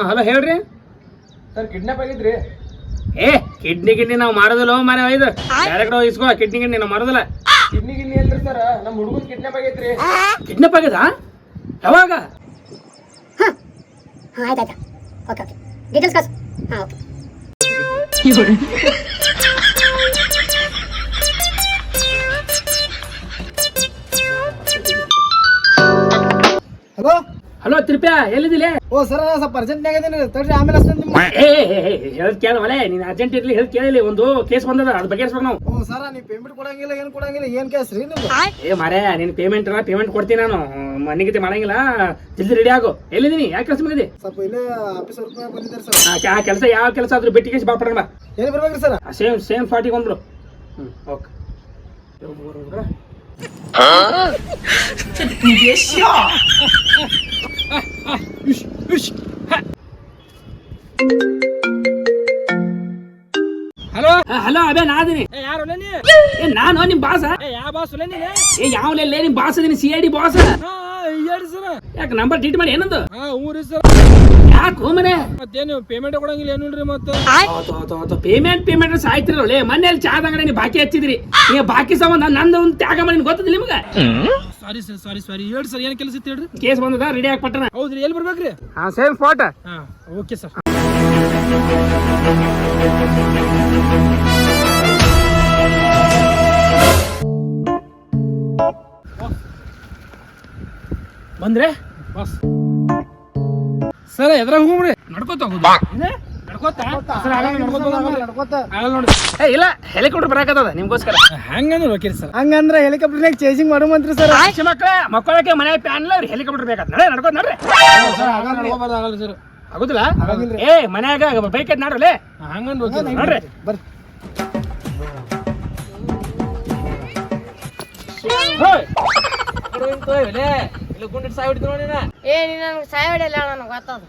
Hello ಹೇಳ್ರಿ. Sir kidnap ಆಗಿದ್ರಿ. ಏ ಕಿಡ್ನಿ ಕಿಡ್ನಿ ನಾವು ಮಾಡೋದಿಲ್ಲ ಮನೆ ಇದು ಡೈರೆಕ್ಟ್ ಕಡೆ ಇಸ್ಕೋ ಕಿಡ್ನಿ ಕಿಡ್ನಿ ನಾವು ಮಾರೋದಿಲ್ಲ ಕಿಡ್ನಿ ಗಿಡ್ನಿ ಅಲ್ರಿ ಸರ್ ನಮ್ಮ ಹುಡುಗನ್ ಕಿಡ್ನಾಪ್ ಆಗೈತ್ರಿ. ಕಿಡ್ನಾಪ್ ಆಗ್ಯದ ಯಾವಾಗ? ಹಾಂ. ಆಯ್ತು ಆಯ್ತು. Okay okay. ಡೀಟೇಲ್ಸ್ ಕಳ್ಸು. ಹಾಂ ಓಕೆ. ಹಲೋ ರೂಪಾಯಿ? ಎಲ್ಲಿದಿಲ್ಲ ಓ ಸರ್ ಸ್ವಲ್ಪ ಅರ್ಜೆಂಟ್ ಇದೀನಿ ತಡ್ರಿ ಆಮೇಲೆ ಏ ಹೇಳ್ ಕೇಳ ಮಲೆ ನೀನ್ ಅರ್ಜೆಂಟ್ ಇರ್ಲಿ ಹೇಳ್ ಕೇಳಿಲ್ಲ. ಒಂದು ಕೇಸ್ ಬಂದದ ಅದ್ ಬಗೆಹರಿಸ್ಬೇಕು ನಾವು. ಓ ಸರ ನೀವು ಪೇಮೆಂಟ್ ಕೊಡಂಗಿಲ್ಲ ಏನು ಕೊಡಂಗಿಲ್ಲ ಏನು ಕೇಸ್ ರೀ ನಿಮ್ದು? ಏ ಮಾರೇ ನಿನ್ ಪೇಮೆಂಟ್ ಪೇಮೆಂಟ್ ಕೊಡ್ತೀನಿ ನಾನು. ಮನೆಗೆ ಮಾಡಂಗಿಲ್ಲ. ಜಲ್ದಿ ರೆಡಿ ಆಗು. ಎಲ್ಲಿದ್ದೀನಿ? ಯಾಕೆ ಕೆಲಸ ಮುಗಿದೆ? ಸ್ವಲ್ಪ ಇಲ್ಲೇ ಆಫೀಸ್ ಬಂದಿದ್ದಾರೆ ಸರ್. ಆ ಕೆಲಸ ಯಾವ ಕೆಲಸ ಆದ್ರೂ ಬಿಟ್ಟಿ ಬಾ ಪಡೋಣ ಏನು ಬರ್ಬೇಕ್ರಿ ಸರ್? ಸೇಮ್ ಸೇಮ್ ಫಾರ್ಟಿಗೆ ಬಂದ್ರು ಹ್ಞೂ ಓಕೆ ಹಲೋ? ಹಲೋ ಅದೇ ನಾದಿನಿ ಯಾರು ನೀ? ಏ ನಾನು ನಿಮ್ ಬಾಸ? ಯಾವ ಬಾಸ್ ನೀ? ಏ ಯಾವ್ಲೆಲ್ಲ ನಿಮ್ ಬಾಸ್ ಅದೀನಿ ಸಿ ಐ ಡಿ ಬಾಸ್. ಹೇಳಿ ಸರ್ ಯಾಕೆ ನಂಬರ್ ಟ್ರೀಟ್ ಮಾಡಿ ಏನಂದು? ಹಾ ಊರಿ ಸರ್ ಯಾಕೆ ಮನೆ? ಮತ್ತೇನು ಪೇಮೆಂಟ್ ಕೊಡಂಗಿಲ್ಲ ಏನು ರೀ ಮತ್ತೆ? ಪೇಮೆಂಟ್ ಪೇಮೆಂಟ್ ಸಾಯ್ತಿರಲ್ಲ ಮನೆಯಲ್ಲಿ ಅಲ್ಲಿ ಚಾದ ಅಂಗಡಿ ಬಾಕಿ ಹಚ್ಚಿದ್ರಿ. ನೀವು ಬಾಕಿ ಸಂಬಂಧ ನಂದು ಒಂದು ತ್ಯಾಗ ಮಾಡಿ ಗೊತ್ತದ ನಿಮ್ಗೆ? ಸಾರಿ ಸರ್ ಸಾರಿ ಸಾರಿ ಹೇಳಿ ಸರ್ ಏನು ಕೆಲಸ ಇತ್ತು ಹೇಳ್ರಿ? ಕೇಸ್ ಬಂದದ ರೆಡಿ ಆಗಿ ಪಟ್ಟಣ. ಹೌದ್ರಿ ಎಲ್ಲಿ ಬರ್ಬೇಕ್ರಿ? ಹಾ ಸೇಮ್ ಸ್ಪಾಟ್ ಹಾ ಓಕೆ ಸರ್ ಬಂದ್ರೆ? ಬಾಸ್ ಸರ್ ಎದ್ರಾಗ ಹೋಗ್ರಿ ನಡ್ಕೋತ ಹೋಗುದು. ನೋಡಿ ಏ ಇಲ್ಲ ಹೆಲಿಕಾಪ್ಟರ್ ಬರಾಕತ್ತದ ನಿಮ್ಗೋಸ್ಕರ? ಹಂಗಂದ್ರೆ ಓಕೆ ಸರ್. ಹಂಗಂದ್ರೆ ಹೆಲಿಕಾಪ್ಟರ್ನಾಗ ಚೇಸಿಂಗ್ ಮಾಡುವಂತ್ರಿ ಸರ್. ಆಚೆ ಮಕ್ಕಳ ಮಕ್ಕಳಕ್ಕೆ ಮನೆ ಪ್ಯಾನ್ ಇಲ್ಲ ಹೆಲಿಕಾಪ್ಟರ್ ಬೇಕಾದ ನಡೆ ನಡ್ಕೋತ ನಡ್ರಿ. ಸರ್ ಆಗುದಿಲ್ಲ. ಏ ಮನ್ಯಾಗ ಬೈಕ್ ಐತ್ ನಡ್ರಲ್ಲೇ ಹಂಗಂದ್ರೆ ಓಕೆ ನೋಡ್ರಿ. ಬರ್ರಿ. ಏ ನೀನು ನನಗೆ ಸಾಯ ಹೊಡೆಯಲ್ಲ ನನಗೆ ಗೊತ್ತದು.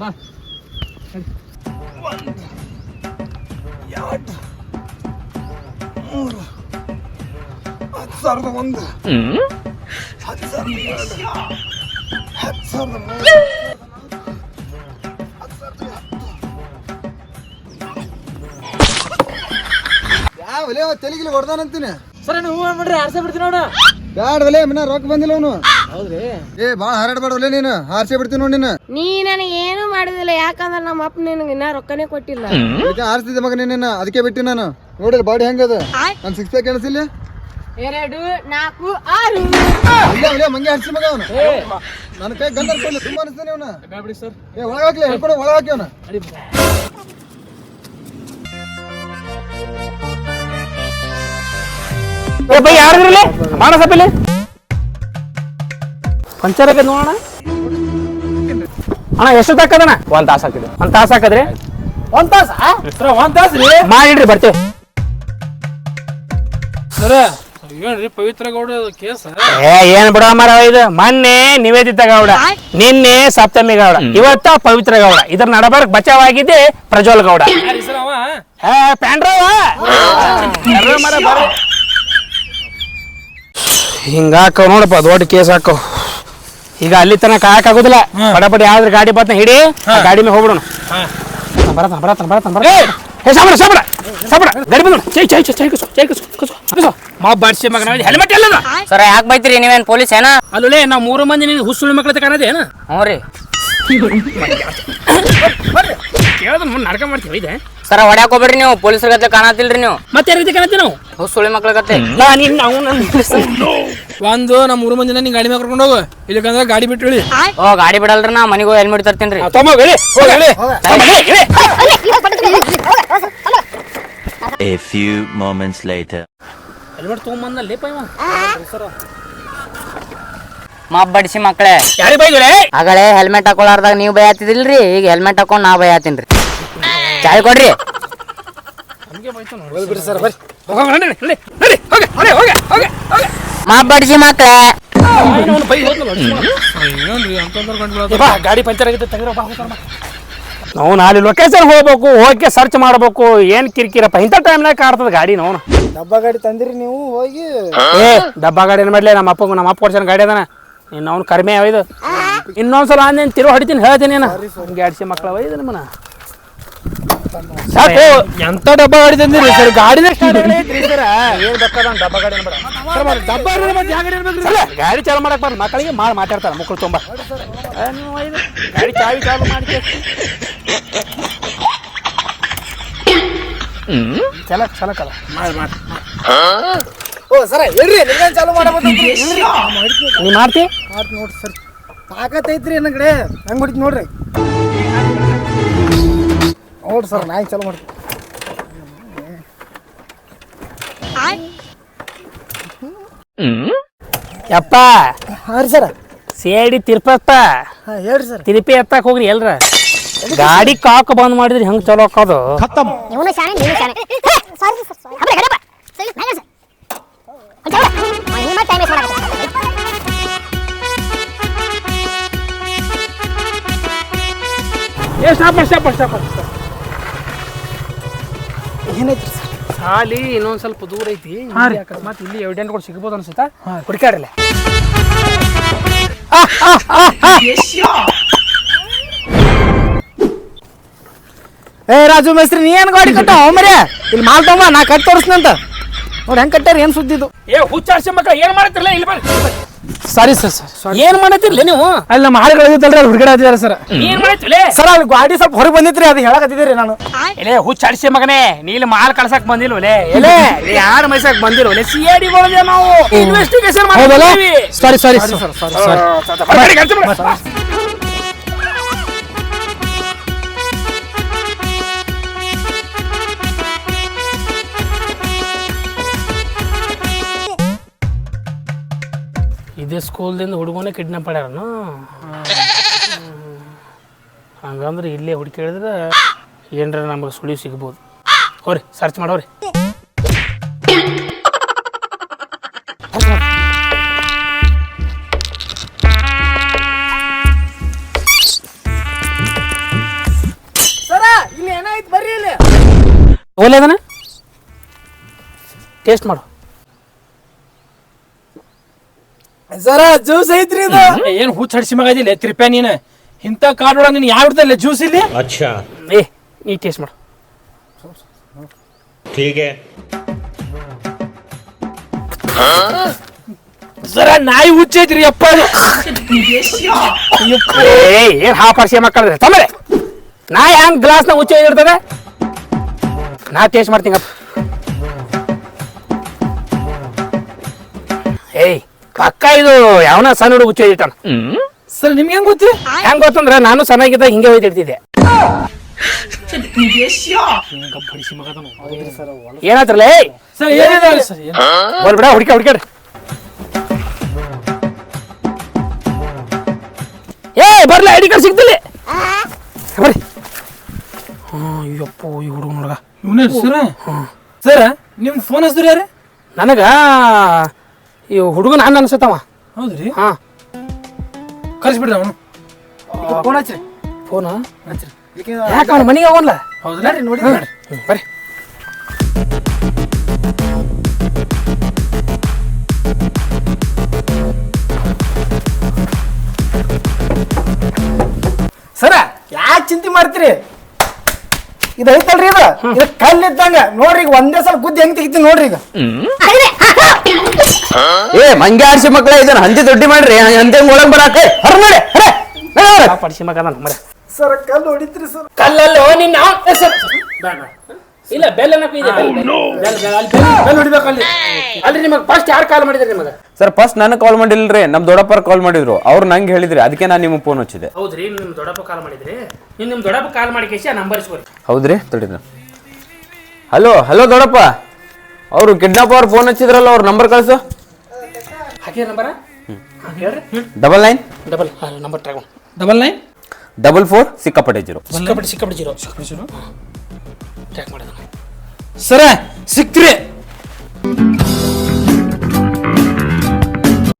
ಬಾ. ಯಾವ ಒಲೆ ತೆಲಿಗಿಲಿ ಹೊಡ್ದಾನಂತೀನಿ? ಸರ್ ನೀವು ಹೂವು ಮಾಡ್ರಿ ಆರ್ಸೆ ಬಿಡ್ತೀನಿ ನೋಡ. ಬ್ಯಾಡ ಒಲೆ ಮಿನ ರೊಕ್ಕ ಬಂದಿಲ್ಲ ಅವನು. ಹೌದ್ರಿ? ಏ ಭಾಳ ಹರಡ್ಬೇಡ ಒಲೆ ನೀನು? ಹಾರ್ಸೇ ಬಿಡ್ತೀನಿ ನೋಡಿ ನೀನು ನೀ ನನಗೆ ಏನೂ ಮಾಡುದಿಲ್ಲ ಯಾಕಂದ್ರೆ ನಮ್ಮ ಅಪ್ಪ ನಿನಗೆ ಇನ್ನ ರೊಕ್ಕನೇ ಕೊಟ್ಟಿಲ್ಲ. ಅದಕ್ಕೆ ಹಾರಿಸ್ತಿದ್ದೆ ಮಗ ನೀನು ಅದಕ್ಕೆ ಬಿಟ್ಟು ನಾನು. ನೋಡಿಲ್ಲ ಬಾಡಿ ಹೆಂಗದ ನನ್ನ ಸಿಕ್ಸ್ ಪ್ಯಾಕ್ ಎಣಿಸಿಲ್ಲ? ಎರಡು ನಾಲ್ಕು ಆರು. ಇಲ್ಲ ಮಂಗೆ ಹರಿಸಿ ಮಗ ಅವನು. ನನ್ನ ಕೈ ಗಂಧ ಕೊಡ್ಲಿ ತುಂಬ ಅನಿಸ್ತಾನೆ ಅವನ ಬಿಡಿ ಸರ್. ಏ ಒಳಗಾಕ್ಲಿ ಹೇಳ್ಕೊಡು ಒಳಗಾಕಿ ಅವನ ಬೈ ಯಾರಿದ್ರಲ್ಲಿ ಮಾಡ ಸಪ್ಪಿಲಿ ಪಂಚರ್ ಹಾಕದ್ ನೋಡೋಣ. ಅಣ್ಣ ಎಷ್ಟು ತಕ್ಕದಣ್ಣ ಒಂದ್ ತಾಸ ಹಾಕಿದೆ. ಒಂದ್ ತಾಸ ಹಾಕದ್ರಿ? ಒಂದ್ ತಾಸ? ಒಂದ್ ತಾಸ ರೀ. ಮಾಡಿಡ್ರಿ ಬರ್ತೇವೆ. ಸರ ಏನ್ರಿ ಪವಿತ್ರ ಗೌಡ ಕೇಸ? ಏ ಏನ್ ಬಿಡ ಮರ ಇದು ಮೊನ್ನೆ ನಿವೇದಿತ ಗೌಡ ನಿನ್ನೆ ಸಪ್ತಮಿ ಗೌಡ ಇವತ್ತ ಪವಿತ್ರ ಗೌಡ ಇದ್ರ ನಡಬರ್ಕ್ ಬಚಾವಾಗಿದ್ದೆ ಪ್ರಜ್ವಲ್ ಗೌಡ. ಏ ಪ್ಯಾಂಡ್ರವ? ನೋಡಪ್ಪ ದೊಡ್ಡ ಕೇಸ್ ಹಾಕವ್. ಈಗ ಅಲ್ಲಿ ತನಕ ಕಾಯಕ್ ಆಗುದಿಲ್ಲ. ಪಡಪಡಿ ಯಾವ್ದ್ರ ಗಾಡಿ ಬತ್ತ ಹಿಡಿ ಆ ಗಾಡಿ ಮೇಲೆ ಹೋಗ್ಬಿಡೋಣ. ಬರತಾನ ಬರತಾನ ಬರತಾನ ಬರ ಏ ಸಾಬಡ ಸಾಬಡ ಸಾಬಡ ಗಾಡಿ ಬಂದ ಚೈ ಚೈ ಚೈ ಚೈ ಕಸು ಚೈ ಕಸು ಕಸು ಕಸು. ಮಾ ಬಾಡ್ಸಿ ಮಗನ ಹೆಲ್ಮೆಟ್ ಎಲ್ಲದ? ಸರ ಯಾಕೆ ಬೈತೀರಿ ನೀವೇನ್ ಪೊಲೀಸ್ ಏನ? ಅಲ್ಲೇ ನಾವು ಮೂರು ಮಂದಿ ನೀನು ಹುಸುಳಿ ಮಕ್ಕಳ ಕಾಣದೇನ ಹ್ಞೂ ರೀ. ಕೇಳೋದ್ ಮುಂದೆ ನಡ್ಕ ಮಾಡ್ತೀವಿ ಇದೆ ಸರ ಹೊಡ್ಯಾಕ್ ಹೋಗ್ಬೇಡ್ರಿ ನೀವು ಪೊಲೀಸರ ಗತ್ತೆ ಕಾಣತಿಲ್ರಿ ನೀವು ಮತ್ತೆ ರೀತಿ ಕಾಣತ್ತೀವಿ ನಾವು ಹುಸ್ ಸುಳಿ ಮಕ್ಳ ಗತ್ತೆ ನಾ ನಿನ್ನ ನಾವು ಒಂದು ನಮ್ಮ ಮೂರು ಮಂದಿ ನೀನ್ ಗಾಡಿ ಮೇಲೆ ಕರ್ಕೊಂಡು ಹೋಗು ಇಲ್ಲಿಕಂದ್ರೆ ಗಾಡಿ ಬಿಟ್ಟು ಹೇಳಿ ಓ ಗಾಡಿ ಬಿಡಲ್ರಿ ನಾ ಮನೆಗೆ ಹೋಗಿ ಹೆಲ್ಮೆಟ್ ತರ್ತೀನಿ ರೀ ತಮ್ಮ ಹೇಳಿ ಹೋಗಿ ಹೇಳಿ A few moments later. Helmet ತೊಗೊಂಬಂದಲ್ಲಿ ಪೈವ ಮಾಪ್ ಬಡಿಸಿ ಮಕ್ಕಳೇ ಯಾರಿಗೆ ಬೈದ್ರೆ ಆಗಲೇ ಹೆಲ್ಮೆಟ್ ಹಾಕೊಳಾರ್ದಾಗ ನೀವು ಭಯ ಹತ್ತಿದಿಲ್ರಿ ಈಗ ಹೆಲ್ಮೆಟ್ ಹಾಕೊಂಡ್ ನಾ ಭಯ ಹತ್ತೀನಿ ಚಾಯ್ ಕೊಡ್ರಿ. ಮಾಡಿಸಿ ಸರ್ ಬರ್ರಿ. ಮಾಬಡ್ಸಿ ಗಾಡಿ ಪಂಚರ್ ಆಗಿತ್ತು ತೆಗಿರೋ ಬಾ ಹೋಗ್ತಾರ ನಾವು ನಾಳೆ ಲೊಕೇಶನ್ ಹೋಗ್ಬೇಕು ಹೋಗಿ ಸರ್ಚ್ ಮಾಡ್ಬೇಕು ಏನ್ ಕಿರಿಕಿರಪ್ಪ ಇಂಥ ಟೈಮ್ನಾಗ ಕಾಡ್ತದ ಗಾಡಿ ನೋವು. ಡಬ್ಬ ಗಾಡಿ ತಂದಿರಿ ನೀವು ಹೋಗಿ. ಏ ಡಬ್ಬ ಗಾಡಿ ಏನ್ ಮಾಡ್ಲಿ? ನಮ್ಮ ಅಪ್ಪ ನಮ್ಮ ಅಪ್ಪ ಕೊಡ್ಸೋಣ ಗಾಡಿ ಅದನ. ಇನ್ನು ಅವ್ನು ಕಡಿಮೆ ಇನ್ನೊಂದ್ಸಲ ಅಂದೇನು ತಿರು ಹೊಡಿತೀನಿ ಹೇಳ್ತೀನಿ ನಾನು. ಗ್ಯಾಡ್ಸಿ ಮಕ್ಳು ಒಯ್ದು ನಮ್ಮನ ಸಾಕು. ಎಂತ ಡಬ್ಬ ಗಾಡಿ ತಂದಿರಿ? ಸರ್ ಗಾಡಿನೇ ಸ್ಟಾರ್ಟ್ ಏನ್ ಬೇಕಾದ ಡಬ್ಬ ಗಾಡಿ ಅನ್ಬೇಡ. ಡಬ್ಬ ಇರೋದು ಮತ್ತೆ ಯಾವ ಗಾಡಿ ಗಾಡಿ ಚಾಲು ಮಾಡಕ್ ಬರ್ ಮಕ್ಕಳಿಗೆ ಮಾಡಿ ಮಾತಾಡ್ತಾರೆ ಮಕ್ಕಳು ತುಂಬ. ನೀವು ಗಾಡಿ ಚಾವಿ ಚಾಲು ಮಾಡಿ ಚಲ ಚಲಕಲ್ಲ ಓ ಸರ ಹೇಳ್ರಿ ನಿಮ್ಗೇನ್ ಚಾಲು ಮಾಡಬಹುದು ನೀ ಮಾಡ್ತಿ ಮಾಡ್ತಿ ನೋಡ್ರಿ ಸರ್. ತಾಕತ್ ಐತ್ರಿ ನನ್ನ ಕಡೆ. ಹೆಂಗ್ ಹೊಡಿತ್ ನೋಡ್ರಿ. ನೋಡ್ರಿ ಸರ್ ನಾಯಿ ಚಲೋ ಮಾಡ್ತೀನಿ ಯಪ್ಪ. ಹಾಂ ರೀ ಸರ. ಸೇಡಿ ತಿರ್ಪತ್ತ. ಹಾಂ ಹೇಳ್ರಿ ಸರ್. ತಿರುಪಿ ಎತ್ತಕ್ ಹೋಗ್ರಿ ಎಲ್ರ? ಗಾಡಿ ಕಾಕ ಬಂದ್ ಮಾಡಿದ್ರಿ ಹೆಂಗ್ ಚಲೋ ಆಕೋದು? ಇವನು ಶಾನೆ ನೀನು ಶಾನೆ ಸಾರಿ ಸರ್ ಸಾರಿ ಅbre ಗಡಪ ಸರಿ ನಾನು ಸರ್. ನಿಮ್ಮ ಟೈಮ್ ವೇಸ್ಟ್ ಮಾಡಕ್ಕೆ ಏ ಸ್ಟಾಪ್ ಸ್ಟಾಪ್ ಸ್ಟಾಪ್ ಏನೈತ್ರಿ ಸರ್ ಸಾಲಿ ಇನ್ನೊಂದ್ ಸ್ವಲ್ಪ ದೂರ ಐತಿ. ಅಕಸ್ಮಾತ್ ಇಲ್ಲಿ ಎವಿಡೆಂಟ್ಗಳು ಸಿಗ್ಬೋದು ಅನ್ಸುತ್ತಾ? ಹುಡುಕಾಡ್ರಲ್ಲ ಏ ರಾಜು ಮೇಸ್ತ್ರಿ ನೀ ಏನು ಗಾಡಿ ಕಟ್ಟ? ಮರ್ಯ ಇಲ್ಲಿ ಮಾಲ್ ತಗೊಂಬ ನಾ ಕಟ್ ತೋರಿಸ್ನಂತ ನೋಡಿ ಹೆಂಗ್ ಕಟ್ಟಾರ ಏನು ಸುದ್ದಿದ್ದು ಏ ಹುಚ್ಚಾಡ್ಸಿ ಮಕ್ಕಳ ಏನ್ ಮಾಡತ್ತಿರಲ್ಲ ಇಲ್ಲಿ ಬರ್ರಿ. ಸಾರಿ ಸರ್ ಸರ್ ಏನ್ ಮಾಡತ್ತಿರ್ಲಿ ನೀವು? ಅಲ್ಲಿ ನಮ್ಮ ಹಾಡು ಕಳೆದಿತ್ತಲ್ರಿ ಅಲ್ಲಿ ಹುಡುಗಡೆ ಹತ್ತಿದಾರೆ ಸರ್ ಏನ್ ಮಾಡತ್ತಿರ್ಲಿ? ಸರ್ ಅಲ್ಲಿ ಗಾಡಿ ಸ್ವಲ್ಪ ಹೊರಗೆ ಬಂದಿತ್ರಿ ಅದು ಹೇಳಕತ್ತಿದ್ದೀರಿ ನಾನು. ಎಲೆ ಹುಚ್ಚಾಡ್ಸಿ ಮಗನೇ ನೀ ಇಲ್ಲಿ ಮಾಲ್ ಕಳ್ಸಕ್ ಬಂದಿಲ್ವಲೆ? ಎಲೆ ನೀ ಯಾರ ಮೈಸಕ್ ಬಂದಿಲ್ವಲೆ? ಸಿ ಐ ಡಿ ನಾವು. ಇನ್ವೆಸ್ಟಿಗೇಷನ್ ಮಾಡ್ತೀವಿ ಸಾರಿ ಸಾರಿ ಸರ್ ಸಾರಿ ಇದೇ ಸ್ಕೂಲ್ದಿಂದ ಹುಡುಗನೇ ಕಿಡ್ನಾಪ್ ಮಾಡ್ಯಾರನು? ಹಂಗಂದ್ರೆ ಇಲ್ಲೇ ಹುಡುಕಿಡಿದ್ರೆ ಏನರ ನಮಗೆ ಸುಳಿ ಸಿಗ್ಬೋದು. ಹೋರಿ ಸರ್ಚ್ ಮಾಡೋರಿ ಸರ ಇಲ್ಲಿ ಏನಾಯ್ತು? ಬರ್ರಿ ಇಲ್ಲಿ. ಓಲೆ ಅದನ್ನ ಟೇಸ್ಟ್ ಮಾಡು. ಸರ ಜ್ಯೂಸ್ ಐತ್ರಿ ಇದು ಏನ್ ಹುಚ್ಚ ಹಡ್ಸಿ ಮಗ ಇದಿಲ್ಲ ತ್ರಿಪ್ಯಾ ನೀನು ಇಂಥ ಕಾಡ್ ಒಳಗೆ ನೀನು ಯಾವ ಇಡ್ತಲ್ಲ ಜ್ಯೂಸ್ ಇಲ್ಲಿ ಏ ನೀ ಟೇಸ್ಟ್ ಮಾಡು ठीक है ಸರ ನಾಯಿ ಹುಚ್ಚ ಐತ್ರಿ ಅಪ್ಪ ಅದು. ಏ ಏನ್ ಹಾ ಪರ್ಸಿ ಮಕ್ಕಳ ತೊಂದ್ರೆ ನಾ ಹ್ಯಾಂಗ್ ಗ್ಲಾಸ್ನ ಉಚ್ಚ ಇರ್ತದೆ ನಾ ಟೇಸ್ಟ್ ಮಾಡ್ತೀನಿ ಅಪ್ಪ. ಏಯ್ ಪಕ್ಕ ಇದು ಯಾವನ ಸಣ್ಣ ಹುಡುಗ ಹುಚ್ಚಿ ಇಟ್ಟಾನ. ಸರ್ ನಿಮ್ಗೆ ಹೆಂಗ್ ಗೊತ್ತಿ? ಹೆಂಗ್ ಗೊತ್ತಂದ್ರೆ ನಾನು ಸಣ್ಣಗಿದ್ದ ಹಿಂಗೆ ಹೋಯ್ತಿರ್ತಿದ್ದೆ ಏನಾತ್ರಲ್ಲ ಏಯ್ ಸರ್ ಏನಿದೆ ಸರ್? ಬರ್ಬಿಡ ಹುಡ್ಕ ಹುಡ್ಕಾಡ್ರಿ ಏ ಬರ್ಲ ಐಡಿ ಕಾರ್ಡ್ ಸಿಗ್ತಿಲ್ಲ. ಬರ್ರಿ. ಅಯ್ಯಪ್ಪ ಈ ಹುಡುಗ ನೋಡ್ಗ. Sir sir? ಸರ ನಿಮ್ ಫೋನ್ ಹೆಸರು ಯಾರು? ನನಗ ಈ ಹುಡುಗನ ಅಣ್ಣ ಅನ್ಸತ್ತವ. ಹೌದ್ರಿ? ಹಾ. ಕಳಿಸ್ಬಿಡ್ರಿ ಅವನು. ಫೋನ್ ಹಚ್ಚ್ರಿ ಫೋನ್ ಹಚ್ಚ್ರಿ ಯಾಕೆ ಅವನ ಮನೆಗೆ ಅವನ್ಲ ಹೌದ್ರಿ. ನೋಡಿ ಬರ್ರಿ. ಸರ ಯಾಕೆ ಚಿಂತೆ ಮಾಡ್ತೀರಿ? ಇದು ಐತಲ್ರಿ ಇದು? ಇದು ಕಲ್ಲಿದ್ದಂಗ. ನೋಡ್ರಿ ಈಗ ಒಂದೇ ಸಲ ಗುದ್ದಿ ಹೆಂಗ್ ತೆಗಿತೀನಿ ನೋಡ್ರಿ ಈಗ. ಏ ಮಂಗೆ ಆಡ್ಸಿ ಮಕ್ಳ ಇದನ್ನ ಹಂದಿ ದೊಡ್ಡಿ ಮಾಡ್ರಿ. ಹಂದಿ ಒಳಗ್ ಬರಾಕ. ಹೊರ ನೋಡಿ ಪಡಿಸಿ ಮಗ ಮರೆ. ಸರ್ ಕಲ್ಲು ಹೊಡಿತ್ರಿ ಸರ್. ಕಲ್ಲಲ್ಲಿ ಓ ನಿನ್ನ ಇಲ್ಲ ಬೆಲ್ ಏನಪ್ಪ ಇದೆ ಬೆಲ್, ಬೆಲ್. ಬೆಲ್, ಬೆಲ್, ಅಲ್ಲಿ ಹೊಡಿಬೇಕು ಅಲ್ರಿ ನಿಮಗೆ ಫಸ್ಟ್ ಯಾರು ಕಾಲ್ ಮಾಡಿದ್ರಿ ನಿಮಗೆ? ಸರ್ ಫಸ್ಟ್ ನನಗೆ ಕಾಲ್ ಮಾಡಿಲ್ರಿ ನಮ್ ದೊಡ್ಡಪ್ಪ ಕಾಲ್ ಮಾಡಿದ್ರು. ಅವ್ರು ನಂಗೆ ಹೇಳಿದ್ರಿ ಅದಕ್ಕೆ ನಾನು ನಿಮ್ಗೆ ಫೋನ್ ಹಚ್ಚಿದೆ. ಹೌದ್ರಿ ನಿಮ್ ದೊಡ್ಡಪ್ಪ ಕಾಲ್ ಮಾಡಿದ್ರಿ. ನೀವು ನಿಮ್ ದೊಡ್ಡಪ್ಪ ಕಾಲ್ ಮಾಡಿ ಕೇಸಿ ನಂಬರ್ ಇಸ್ಕೊರಿ. ಹೌದ್ರಿ ತಡೀರಿ ಹಲೋ ಹಲೋ ದೊಡ್ಡಪ್ಪ. ಅವರು ಕಿಡ್ನಾಪ್ ಅವ್ರು ಫೋನ್ ಹಚ್ಚಿದ್ರಲ್ಲ ಅವ್ರ ನಂಬರ್ ಕಳ್ಸು. ಹಾಕಿದ ನಂಬರ ಹೇಳ್ರಿ. Double nine double number double nine double four ಸಿಕ್ಕಾಪಟ್ಟೆ ಜೀರೋ. ಸಿಕ್ಕಾಪಟ್ಟೆ ಸಿಕ್ಕಾಪಟ್ಟೆ ಜೀರೋ. ಸಿಕ್ಕಾಪಟ್ಟೆ ಜೀರೋ? ಟ್ರ್ಯಾಕ್ ಮಾಡಿದ ಸರ ಸಿಕ್ತ್ರಿ